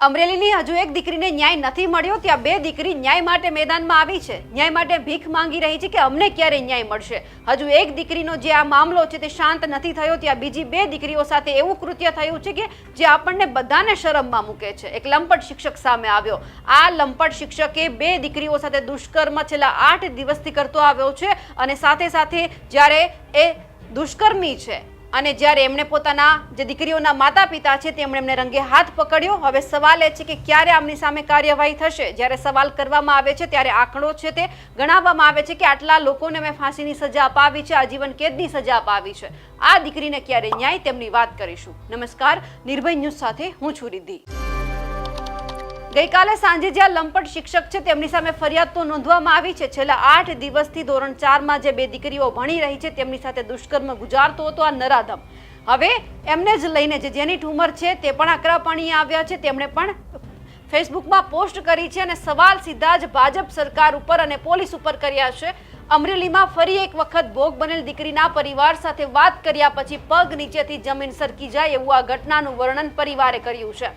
અમરેલીની હજુ એક દીકરીને ન્યાય નથી મળ્યો, ત્યાં બે દીકરી ન્યાય માટે મેદાનમાં આવી છે. ન્યાય માટે ભીખ માંગી રહી છે કે અમને ક્યારે ન્યાય મળશે? હજુ એક દીકરીનો જે આ મામલો છે તે શાંત નથી થયો, ત્યાં બીજી બે દીકરીઓ સાથે એવું કૃત્ય થયું છે કે જે આપણને બધાને શરમમાં મૂકે છે. એક લંપટ શિક્ષક સામે આવ્યો. આ લંપટ શિક્ષકે બે દીકરીઓ સાથે દુષ્કર્મ છેલ્લા આઠ દિવસથી કરતો આવ્યો છે અને સાથે સાથે જ્યારે એ દુષ્કર્મી છે અને જ્યારે એમણે પોતાના જે દીકરીઓના માતા પિતા છે, તેમણે એમને રંગે હાથ પકડ્યો. હવે સવાલ એ છે કે ક્યારે આમની સામે કાર્યવાહી થશે? જ્યારે સવાલ કરવામાં આવે છે, ત્યારે આંકડો છે તે ગણાવવામાં આવે છે કે આટલા લોકોને મેં ફાંસીની સજા અપાવી છે, આજીવન કેદની સજા અપાવી છે. આ દીકરીને ક્યારે ન્યાય તેમની વાત કરીશું. નમસ્કાર. નિર્ભય ન્યૂઝ સાથે હું છું રિદ્ધિ. ગઈકાલે સાંજે જ્યાં લંપટ શિક્ષક છે, તેમની સામે ફરિયાદ તો નોંધવામાં આવી છે. છેલ્લા આઠ દિવસથી ધોરણ ચારમાં જે બે દીકરીઓ ભણી રહી છે, તેમની સાથે દુષ્કર્મ ગુજારતો હતો, આ નરાધમ. હવે એમને જ લઈને જે જેની ઠુમર છે, તે પણ આકરાપાણી આવ્યા છે. તેમણે પણ ફેસબુકમાં પોસ્ટ કરી છે અને સવાલ સીધા જ ભાજપ સરકાર ઉપર અને પોલીસ ઉપર કર્યા છે. અમરેલીમાં ફરી એક વખત ભોગ બનેલ દીકરીના પરિવાર સાથે વાત કર્યા પછી પગ નીચેથી જમીન સરકી જાય એવું આ ઘટનાનું વર્ણન પરિવારે કર્યું છે.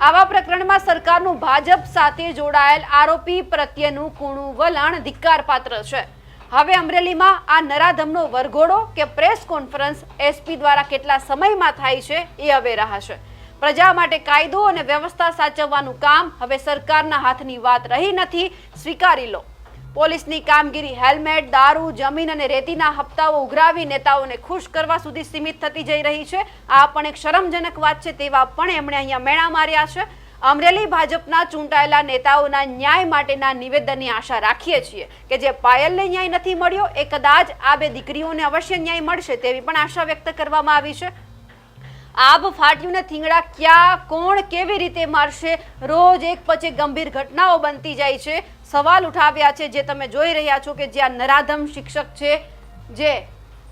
આવા પ્રકરણમાં સરકારનું ભાજપ સાથે જોડાયેલ આરોપી પ્રત્યેનું કૂણું વલણ ધિક્કારપાત્ર છે. હવે અમરેલીમાં આ નરાધમનો વરઘોડો કે પ્રેસ કોન્ફરન્સ એસપી દ્વારા કેટલા સમયમાં થાય છે એ હવે રહાશે પ્રજા માટે કાયદો અને વ્યવસ્થા સાચવવાનું કામ હવે સરકારના હાથની વાત રહી નથી, સ્વીકારી લો. પોલીસની કામગીરી, હેલ્મેટ, દારૂ, જમીન અને રેતીના હપ્તાઓ ઉઘરાવી નેતાઓને ખુશ કરવા સુધી સીમિત થતી જઈ રહી છે. આ પણ એક શરમજનક વાત છે તેવા પણ એમણે અહીંયા મેળા માર્યા છે. અમરેલી ભાજપના ચૂંટાયેલા નેતાઓના ન્યાય માટેના નિવેદનની આશા રાખીએ છીએ કે જે પાયલને ન્યાય નથી મળ્યો, એ કદાચ આ બે દીકરીઓને અવશ્ય ન્યાય મળશે તેવી પણ આશા વ્યક્ત કરવામાં આવી છે. આબ ફાટ્યું ને થીંગડા ક્યાં, કોણ કેવી રીતે મારશે? રોજ એક પછી ગંભીર ઘટનાઓ બનતી જાય છે. સવાલ ઉઠાવ્યા છે જે તમે જોઈ રહ્યા છો કે જ્યાં નરાધમ શિક્ષક છે જે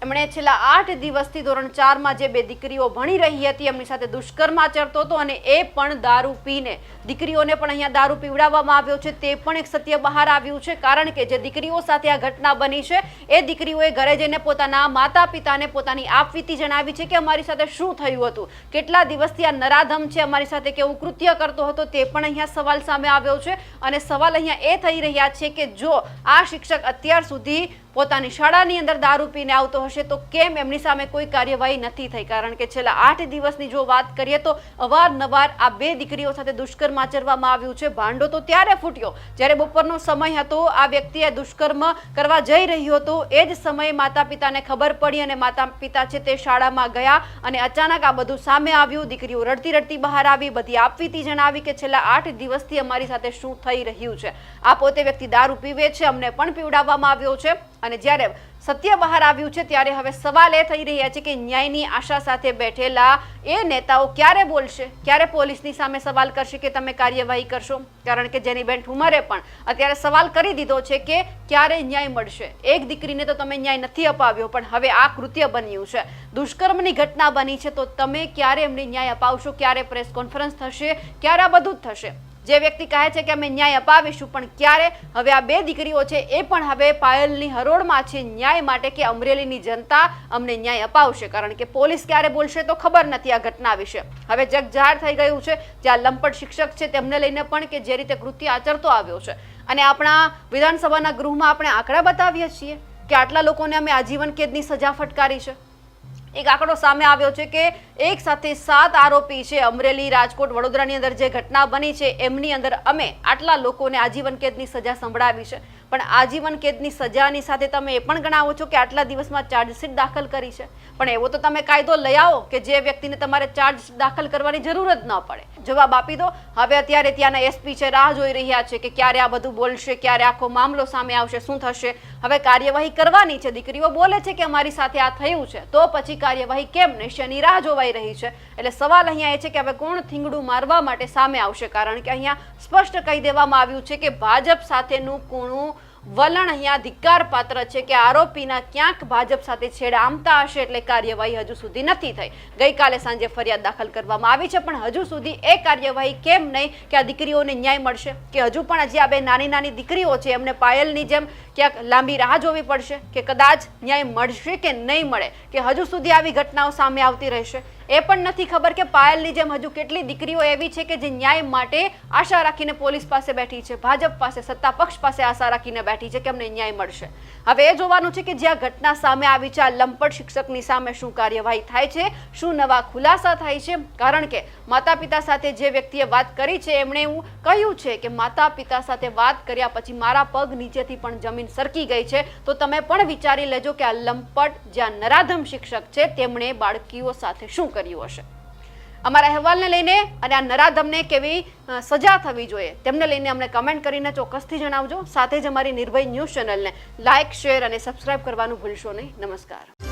એમણે છેલ્લા આઠ દિવસથી ધોરણ ચારમાં જે બે દીકરીઓ ભણી રહી હતી, એમની સાથે દુષ્કર્મ આચરતો હતો અને એ પણ દારૂ પીને. દીકરીઓને પણ અહીંયા દારૂ પીવડાવવામાં આવ્યો છે, તે પણ એક સત્ય બહાર આવ્યું છે, કારણ કે જે દીકરીઓ સાથે આ ઘટના બની છે, એ દીકરીઓએ ઘરે જઈને પોતાના માતા પિતાને પોતાની આપવીતી જણાવી છે કે અમારી સાથે શું થયું હતું, કેટલા દિવસથી આ નરાધમ છે, અમારી સાથે કેવું કૃત્ય કરતો હતો, તે પણ અહીંયા સવાલ સામે આવ્યો છે. અને સવાલ અહીંયા એ થઈ રહ્યા છે કે જો આ શિક્ષક અત્યાર સુધી પોતાની શાળાની અંદર દારૂ પીને આવતો હશે તો કેમ? એમની સામે કોઈ કાર્યવાહી નથી થઈ. કારણ કે છેલ્લા આઠ દિવસની જો વાત કરીએ તો અવારનવાર આ બે દીકરીઓ સાથે દુષ્કર્મ આચરવામાં આવ્યું છે. ભાંડો તો ત્યારે ફૂટ્યો. જ્યારે બપોરનો સમય હતો, આ વ્યક્તિએ દુષ્કર્મ કરવા જઈ રહ્યો હતો. એ જ સમયે માતા પિતાને ખબર પડી અને માતા પિતા છે તે શાળામાં ગયા અને અચાનક આ બધું સામે આવ્યું. દીકરીઓ રડતી રડતી બહાર આવી. બધી આપવીતી જણાવી કે છેલ્લા આઠ દિવસથી અમારી સાથે શું થઈ રહ્યું છે. આ પોતે વ્યક્તિ દારૂ પીવે છે, અમને પણ પીવડાવવામાં આવ્યો છે. અને જ્યારે સત્ય બહાર આવ્યું છે, ત્યારે હવે સવાલ એ થઈ રહ્યા છે કે ન્યાયની આશા સાથે બેઠેલા એ નેતાઓ ક્યારે બોલશે? ક્યારે પોલીસની સામે સવાલ કરશે કે તમે કાર્યવાહી કરશો? કારણ કે જેની બેન ઠુમરે પણ અત્યારે સવાલ કરી દીધો છે કે ક્યારે ન્યાય મળશે? એક દીકરીને તો તમે ન્યાય નથી અપાવ્યો, પણ હવે આ કૃત્ય બન્યું છે. દુષ્કર્મની ઘટના બની છે, તો તમે ક્યારે એમને ન્યાય અપાવશો? ક્યારે પ્રેસ કોન્ફરન્સ થશે? ક્યારે આ બધું જ થશે? જે વ્યક્તિ કહે છે કે અમે ન્યાય અપાવીશું, પણ ક્યારે? હવે આ બે દીકરીઓ છે, એ પણ હવે પાયલની હરોળમાં છે ન્યાય માટે કે અમરેલીની જનતા અમને ન્યાય અપાવશે, કારણ કે પોલીસ ક્યારે બોલશે તો ખબર નથી આ ઘટના વિશે. હવે જગજાહેર થઈ ગયું છે જ્યાં લંપટ શિક્ષક છે તેમને લઈને પણ કે જે રીતે કૃત્ય આચરતો આવ્યો છે. અને આપણા વિધાનસભાના ગૃહમાં આપણે આંકડા બતાવીએ છીએ કે આટલા લોકોને અમે આજીવન કેદની સજા ફટકારી છે. એક આંકડો સામે આવ્યો છે કે એક સાથે સાત આરોપી છે. અમરેલી રાજકોટ વડોદરાની અંદર જે ઘટના બની છે, એમની અંદર અમે આટલા લોકોને આજીવન કેદની સજા સંભળાવી છે. પણ આજીવન કેદની સજાની સાથે તમે એ પણ ગણાવો છો કે આટલા દિવસમાં ચાર્જશીટ દાખલ કરી છે. પણ એવો તો તમે કાયદો લઈ આવો કે જે વ્યક્તિને તમારે ચાર્જ દાખલ કરવાની જરૂર જ ન પડે. જવાબ આપી દો. હવે અત્યારે ત્યાંના એસપી છે, રાહ જોઈ રહ્યા છે કે ક્યારે આ બધું બોલશે, ક્યારે આખો મામલો સામે આવશે, શું થશે. હવે કાર્યવાહી કરવાની છે. દીકરીઓ બોલે છે કે અમારી સાથે આ થયું છે. તો પછી કાર્યવાહી કેમ નહીં? શેની રાહ જોવાઈ રહી છે? એટલે સવાલ અહીંયા એ છે કે હવે કોણ થીંગડું મારવા માટે સામે આવશે? કારણ કે અહીંયા સ્પષ્ટ કહી દેવામાં આવ્યું છે કે ભાજપ સાથેનું કૂણું વલણ અહીંયા ધિક્કાર પાત્ર છે કે આરોપીના ક્યાંક ભાજપ સાથે છેડા આમતા હશે એટલે કાર્યવાહી હજુ સુધી નથી થઈ. ગઈકાલે સાંજે ફરિયાદ દાખલ કરવામાં આવી છે, પણ હજુ સુધી એ કાર્યવાહી કેમ નહીં કે આ દીકરીઓને ન્યાય મળશે? કે હજુ પણ હજી આ બે નાની નાની દીકરીઓ છે, એમને પાયલની જેમ ક્યાંક લાંબી રાહ જોવી પડશે? કે કદાચ ન્યાય મળશે કે નહીં મળે? કે હજુ સુધી આવી ઘટનાઓ સામે આવતી રહેશે? એ પણ નથી ખબર કે પાયલની જેમ હજુ કેટલી દીકરીઓ એવી છે કે જે ન્યાય માટે આશા રાખીને પોલીસ પાસે બેઠી છે, ભાજપ પાસે, સત્તા પક્ષ પાસે આશા રાખીને બેઠી છે કે અમને ન્યાય મળશે. હવે એ જોવાનું છે કે જ્યાં ઘટના સામે આવી છે, આ લંપટ શિક્ષકની સામે શું કાર્યવાહી થાય છે, શું નવા ખુલાસા થાય છે, કારણ કે માતા પિતા સાથે જે વ્યક્તિએ વાત કરી છે, એમણે એવું કહ્યું છે કે માતા પિતા સાથે વાત કર્યા પછી મારા પગ નીચેથી પણ જમીન સરકી ગઈ છે. તો તમે પણ વિચારી લેજો કે આ લંપટ જ્યાં નરાધમ શિક્ષક છે, તેમણે બાળકીઓ સાથે શું કર્યું હશે. અમારા અહેવાલને લઈને અને આ નરાધમને કેવી સજા થવી જોઈએ, તેમને લઈને અમને કમેન્ટ કરીને ચોક્કસથી જણાવજો. સાથે જ અમારી નિર્ભય ન્યૂઝ ચેનલને લાઇક શેર અને સબસ્ક્રાઇબ કરવાનું ભૂલશો નહીં. નમસ્કાર.